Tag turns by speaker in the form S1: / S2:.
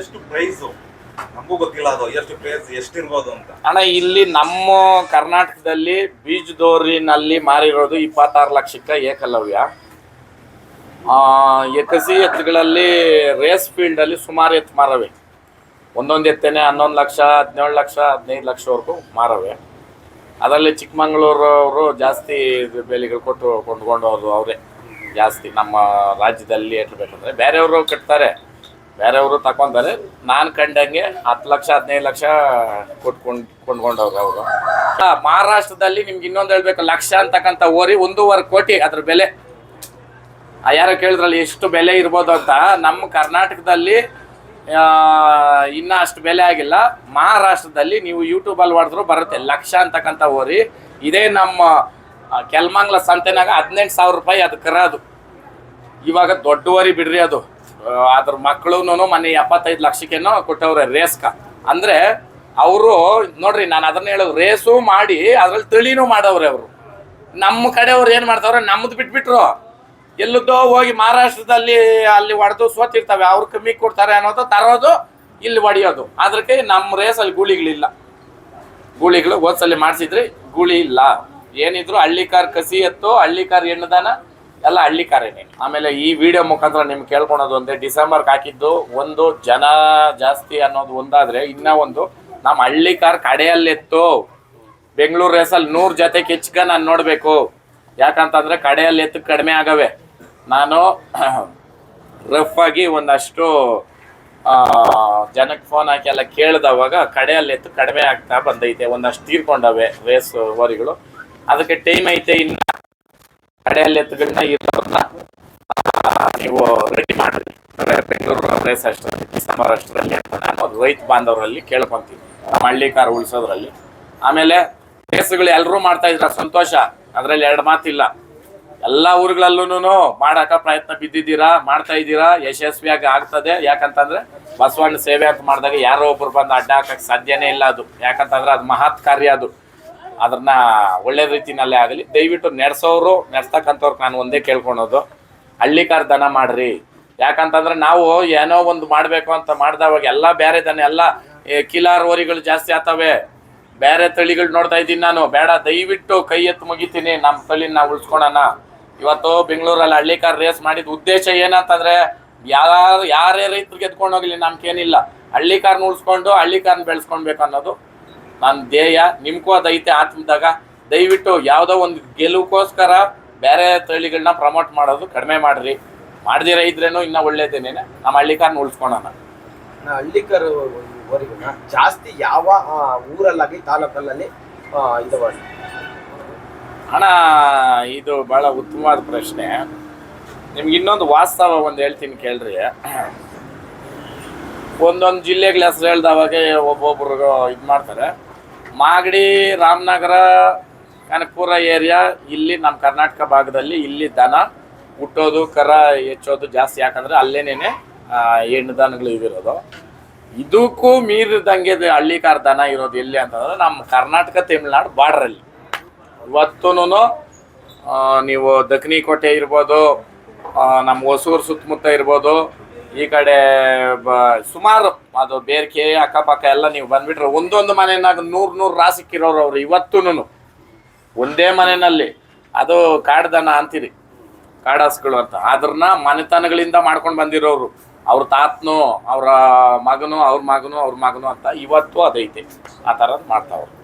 S1: ಎಷ್ಟು ಪ್ರೈಸ್ ನಮಗೂ ಗೊತ್ತಿಲ್ಲ ಅದು, ಎಷ್ಟು ಪ್ರೈಸ್ ಎಷ್ಟಿರ್ಬೋದು ಅಂತ.
S2: ಅಣ್ಣ, ಇಲ್ಲಿ ನಮ್ಮ ಕರ್ನಾಟಕದಲ್ಲಿ ಬೀಜದೋರಿನಲ್ಲಿ ಮಾರಿರೋದು ಇಪ್ಪತ್ತಾರು ಲಕ್ಷಕ್ಕೆ ಏಕಲವ್ಯ. ಎಕಸಿ ಎತ್ತುಗಳಲ್ಲಿ ರೇಸ್ ಫೀಲ್ಡಲ್ಲಿ ಸುಮಾರು ಎತ್ತು ಮಾರವೆ. ಒಂದೊಂದು ಎತ್ತೇನೆ ಹನ್ನೊಂದು ಲಕ್ಷ, ಹದಿನೇಳು ಲಕ್ಷ, ಹದಿನೈದು ಲಕ್ಷವರೆಗೂ ಮಾರವೆ. ಅದರಲ್ಲಿ ಚಿಕ್ಕಮಂಗ್ಳೂರವರು ಜಾಸ್ತಿ ಬೆಲೆಗಳು ಕೊಟ್ಟು ಕೊಂಡ್ಕೊಂಡವರು ಅವರೇ. ಜಾಸ್ತಿ ನಮ್ಮ ರಾಜ್ಯದಲ್ಲಿ ಬೇಕಂದ್ರೆ ಬೇರೆಯವರು ಕಟ್ತಾರೆ. ಬೇರೆಯವರು ತಗೊಂತಾರೆ ನಾನು ಕಂಡಂಗೆ ಹತ್ತು ಲಕ್ಷ, ಹದಿನೈದು ಲಕ್ಷ ಕೊಟ್ಕೊಂಡು, ಕೊಂಡ್ಕೊಂಡವ್ರು ಅವರು. ಮಹಾರಾಷ್ಟ್ರದಲ್ಲಿ ನಿಮ್ಗೆ ಇನ್ನೊಂದು ಹೇಳ್ಬೇಕು, ಲಕ್ಷ ಅಂತಕ್ಕಂಥ ಓರಿ ಒಂದೂವರೆ ಕೋಟಿ ಅದ್ರ ಬೆಲೆ. ಯಾರು ಕೇಳಿದ್ರಲ್ಲಿ, ಎಷ್ಟು ಬೆಲೆ ಇರ್ಬೋದು ಅಂತ. ನಮ್ಮ ಕರ್ನಾಟಕದಲ್ಲಿ ಇನ್ನೂ ಅಷ್ಟು ಬೆಲೆ ಆಗಿಲ್ಲ. ಮಹಾರಾಷ್ಟ್ರದಲ್ಲಿ ನೀವು ಯೂಟ್ಯೂಬಲ್ಲಿ ಹೊಡೆದ್ರು ಬರುತ್ತೆ, ಲಕ್ಷ ಅಂತಕ್ಕಂಥ ಓರಿ. ಇದೇ ನಮ್ಮ ಕೆಲ್ಮಂಗ್ಲ ಸಂತೆನಾಗ ಹದಿನೆಂಟು ಸಾವಿರ ರೂಪಾಯಿ ಅದು ಕರೋದು ಇವಾಗ ದೊಡ್ಡ ಓರಿ ಬಿಡ್ರಿ ಅದು. ಅದ್ರ ಮಕ್ಕಳು ಮನೆ ಎಪ್ಪತ್ತೈದು ಲಕ್ಷಕ್ಕೇನೋ ಕೊಟ್ಟವ್ರೆ ರೇಸ್ಕ. ಅಂದ್ರೆ ಅವರು, ನೋಡ್ರಿ, ನಾನು ಅದನ್ನ ಹೇಳೋ ರೇಸು ಮಾಡಿ ಅದ್ರಲ್ಲಿ ತಿಳಿನೂ ಮಾಡವ್ರೆ ಅವರು. ನಮ್ಮ ಕಡೆಯವ್ರು ಏನು ಮಾಡ್ತಾವ್ರೆ ನಮ್ಮದು ಬಿಟ್ಬಿಟ್ರು. ಎಲ್ಲದೋ ಹೋಗಿ ಮಹಾರಾಷ್ಟ್ರದಲ್ಲಿ ಅಲ್ಲಿ ಹೊಡೆದು ಸೋತಿರ್ತವೆ, ಅವ್ರು ಕಮ್ಮಿ ಕೊಡ್ತಾರೆ ಅನ್ನೋದು ತರೋದು, ಇಲ್ಲಿ ಹೊಡಿಯೋದು. ಅದಕ್ಕೆ ನಮ್ಮ ರೇಸಲ್ಲಿ ಗೂಳಿಗಳಿಲ್ಲ. ಗೂಳಿಗಳು ಓದ್ಸಲ್ಲಿ ಮಾಡಿಸಿದ್ರಿ ಗೂಳಿ ಇಲ್ಲ. ಏನಿದ್ರು ಹಳ್ಳಿಕಾರ್ ಕಸಿ ಎತ್ತು, ಹಳ್ಳಿಕಾರ್ ಎಣ್ಣದಾನ ಎಲ್ಲ ಹಳ್ಳಿ ಕಾರೇನೆ ಆಮೇಲೆ ಈ ವಿಡಿಯೋ ಮುಖಾಂತರ ನಿಮ್ಗೆ ಕೇಳ್ಕೊಳೋದು ಅಂದ್ರೆ ಡಿಸೆಂಬರ್ಗೆ ಹಾಕಿದ್ದು ಒಂದು ಜನ ಜಾಸ್ತಿ ಅನ್ನೋದು ಒಂದಾದ್ರೆ ಇನ್ನ ಒಂದು ನಮ್ಮ ಹಳ್ಳಿ ಕಾರ್ ಕಡೆಯಲ್ಲಿತ್ತು. ಬೆಂಗಳೂರು ರೇಸಲ್ಲಿ ನೂರು ಜೊತೆ ಕೆಚ್ಕ ನಾನು ನೋಡಬೇಕು. ಯಾಕಂತಂದ್ರೆ ಕಡೆಯಲ್ಲಿ ಎತ್ತು ಕಡಿಮೆ ಆಗವೆ. ನಾನು ರಫ್ ಆಗಿ ಒಂದಷ್ಟು ಜನಕ್ಕೆ ಫೋನ್ ಹಾಕಿ ಎಲ್ಲ ಕೇಳಿದವಾಗ ಕಡೆಯಲ್ಲಿ ಎತ್ತು ಕಡಿಮೆ ಆಗ್ತಾ ಬಂದೈತೆ. ಒಂದಷ್ಟು ತೀರ್ಕೊಂಡವೆ ರೇಸ್ ಓರಿಗಳು ಅದಕ್ಕೆ ಟೈಮ್ ಐತೆ ಇನ್ನು. ಕಡೆಯಲ್ಲಿ ಎತ್ತುಗಳನ್ನ ಇರೋದನ್ನ ನೀವು ರೆಡಿ ಮಾಡ್ರಿ ಬೆಂಗಳೂರು ರೇಸ್ ಅಷ್ಟರಲ್ಲಿ ಡಿಸೆಂಬರ್ ಅಷ್ಟರಲ್ಲಿ ಅಂತ ನಾನು ರೈತ ಬಾಂಧವರಲ್ಲಿ ಕೇಳ್ಕೊಂತೀನಿ ನಮ್ಮ ಹಳ್ಳಿ ಕಾರ್ ಉಳಿಸೋದ್ರಲ್ಲಿ. ಆಮೇಲೆ ರೇಸ್ಗಳು ಎಲ್ಲರೂ ಮಾಡ್ತಾ ಇದ್ರ, ಸಂತೋಷ. ಅದ್ರಲ್ಲಿ ಎರಡು ಮಾತಿಲ್ಲ. ಎಲ್ಲ ಊರುಗಳಲ್ಲೂ ಮಾಡಾಕ ಪ್ರಯತ್ನ ಬಿದ್ದಿದ್ದೀರಾ? ಮಾಡ್ತಾ ಇದ್ದೀರಾ? ಯಶಸ್ವಿಯಾಗಿ ಆಗ್ತದೆ. ಯಾಕಂತಂದ್ರೆ ಬಸವಣ್ಣ ಸೇವೆ ಅಂತ ಮಾಡಿದಾಗ ಯಾರೋ ಒಬ್ರು ಬಂದು ಅಡ್ಡ ಹಾಕಕ್ಕೆ ಸಾಧ್ಯನೇ ಇಲ್ಲ ಅದು. ಯಾಕಂತಂದ್ರೆ ಅದು ಮಹತ್ ಕಾರ್ಯ ಅದು. ಅದನ್ನ ಒಳ್ಳೆ ರೀತಿನಲ್ಲೇ ಆಗಲಿ. ದಯವಿಟ್ಟು ನಡೆಸೋರು ನಡೆಸ್ತಕ್ಕಂಥವ್ರಿಗೆ ನಾನು ಒಂದೇ ಕೇಳ್ಕೊಳೋದು. ಹಳ್ಳಿ ಕಾರ್ ದನ ಮಾಡ್ರಿ. ಯಾಕಂತಂದ್ರೆ ನಾವು ಏನೋ ಒಂದು ಮಾಡಬೇಕು ಅಂತ ಮಾಡಿದವಾಗ ಎಲ್ಲ ಬೇರೆ ದನ, ಎಲ್ಲ ಕಿಲಾರ್ ಓರಿಗಳು ಜಾಸ್ತಿ ಆಗ್ತವೆ. ಬೇರೆ ತಳಿಗಳು ನೋಡ್ತಾ ಇದ್ದೀನಿ ನಾನು. ಬೇಡ, ದಯವಿಟ್ಟು ಕೈ ಎತ್ತು ಮುಗಿತೀನಿ. ನಮ್ಮ ತಳಿನ ನಾವು ಉಳಿಸ್ಕೊಳೋಣ. ಇವತ್ತು ಬೆಂಗಳೂರಲ್ಲಿ ಹಳ್ಳಿ ಕಾರ್ ರೇಸ್ ಮಾಡಿದ ಉದ್ದೇಶ ಏನಂತಂದ್ರೆ, ಯಾರು, ಯಾರೇ ರೈತರಿಗೆ ಗೆದ್ಕೊಂಡು ಹೋಗಲಿ ನಮ್ಗೇನಿಲ್ಲ ಹಳ್ಳಿ ಕಾರ್ನ ಉಳಿಸ್ಕೊಂಡು, ಹಳ್ಳಿ ಕಾರ್ನ ಬೆಳೆಸ್ಕೊಳ್ಬೇಕು ಅನ್ನೋದು ನನ್ನ ಧ್ಯೇಯ ನಿಮ್ಗೂ ಅದೈತೆ ಆತ್ಮದಾಗ. ದಯವಿಟ್ಟು ಯಾವುದೋ ಒಂದು ಗೆಲುವುಗೋಸ್ಕರ ಬೇರೆ ತಳಿಗಳನ್ನ ಪ್ರಮೋಟ್ ಮಾಡೋದು ಕಡಿಮೆ ಮಾಡ್ರಿ. ಮಾಡ್ದಿರ ಇದ್ರೇನು ಇನ್ನೂ ಒಳ್ಳೇದೇನೆ ನಮ್ಮ ಹಳ್ಳಿಕಾರನ್ನ ಉಳ್ಸ್ಕೊಳೋಣ.
S3: ಹಳ್ಳಿಕರ್ ಜಾಸ್ತಿ ಯಾವ ಊರಲ್ಲಾಗಿ ಊರಲ್ಲಾಗಲಿ ತಾಲೂಕಲ್ಲಿ ಇದು
S2: ಹಣ ಇದು ಭಾಳ ಉತ್ತಮವಾದ ಪ್ರಶ್ನೆ. ನಿಮ್ಗೆ ಇನ್ನೊಂದು ವಾಸ್ತವ ಒಂದು ಹೇಳ್ತೀನಿ ಕೇಳ್ರಿ. ಒಂದೊಂದು ಜಿಲ್ಲೆಗಳ ಹೆಸರು ಹೇಳ್ದವಾಗ ಒಬ್ಬೊಬ್ರು ಇದು ಮಾಡ್ತಾರೆ. ಮಾಗಡಿ, ರಾಮನಗರ, ಕನಕಪುರ ಏರಿಯಾ ಇಲ್ಲಿ ನಮ್ಮ ಕರ್ನಾಟಕ ಭಾಗದಲ್ಲಿ ಇಲ್ಲಿ ದನ ಹುಟ್ಟೋದು, ಕರ ಹೆಚ್ಚೋದು ಜಾಸ್ತಿ. ಯಾಕಂದ್ರೆ ಅಲ್ಲೇನೇ ಹೆಣ್ಣು ದನಗಳು ಇವಿರೋದು. ಇದಕ್ಕೂ ಮೀರಿದಂಗೆ ಹಳ್ಳಿಕಾರ ದನ ಇರೋದು ಎಲ್ಲಿ ಅಂತಂದ್ರೆ ನಮ್ಮ ಕರ್ನಾಟಕ ತಮಿಳ್ನಾಡು ಬಾರ್ಡ್ರಲ್ಲಿ ಇವತ್ತೂ ನೀವು ದಕ್ಷಿಣಿ ಕೋಟೆ ಇರ್ಬೋದು ನಮ್ಮ ಹೊಸೂರು ಸುತ್ತಮುತ್ತ ಇರ್ಬೋದು ಈ ಕಡೆ ಸುಮಾರು ಅದು ಬೇರ್ಕೆ, ಅಕ್ಕಪಕ್ಕ ಎಲ್ಲ ನೀವು ಬಂದ್ಬಿಟ್ರೆ ಒಂದೊಂದು ಮನೆಯಾಗ ನೂರು ನೂರು ರಾಸಿಕ್ಕಿರೋರು ಅವರು ಇವತ್ತೂ ಒಂದೇ ಮನೆಯಲ್ಲಿ. ಅದು ಕಾಡ್ದನ ಅಂತೀರಿ. ಕಾಡಾಸ್ಗಳು ಅಂತ. ಅದ್ರನ್ನ ಮನೆತನಗಳಿಂದ ಮಾಡ್ಕೊಂಡು ಬಂದಿರೋರು. ಅವ್ರ ತಾತನು, ಅವರ ಮಗನು, ಅವ್ರ ಮಗನು ಅವ್ರ ಮಗನು ಅಂತ ಇವತ್ತು ಅದೈತೆ. ಆ ಥರದ್ದು ಮಾಡ್ತಾವ್ರು.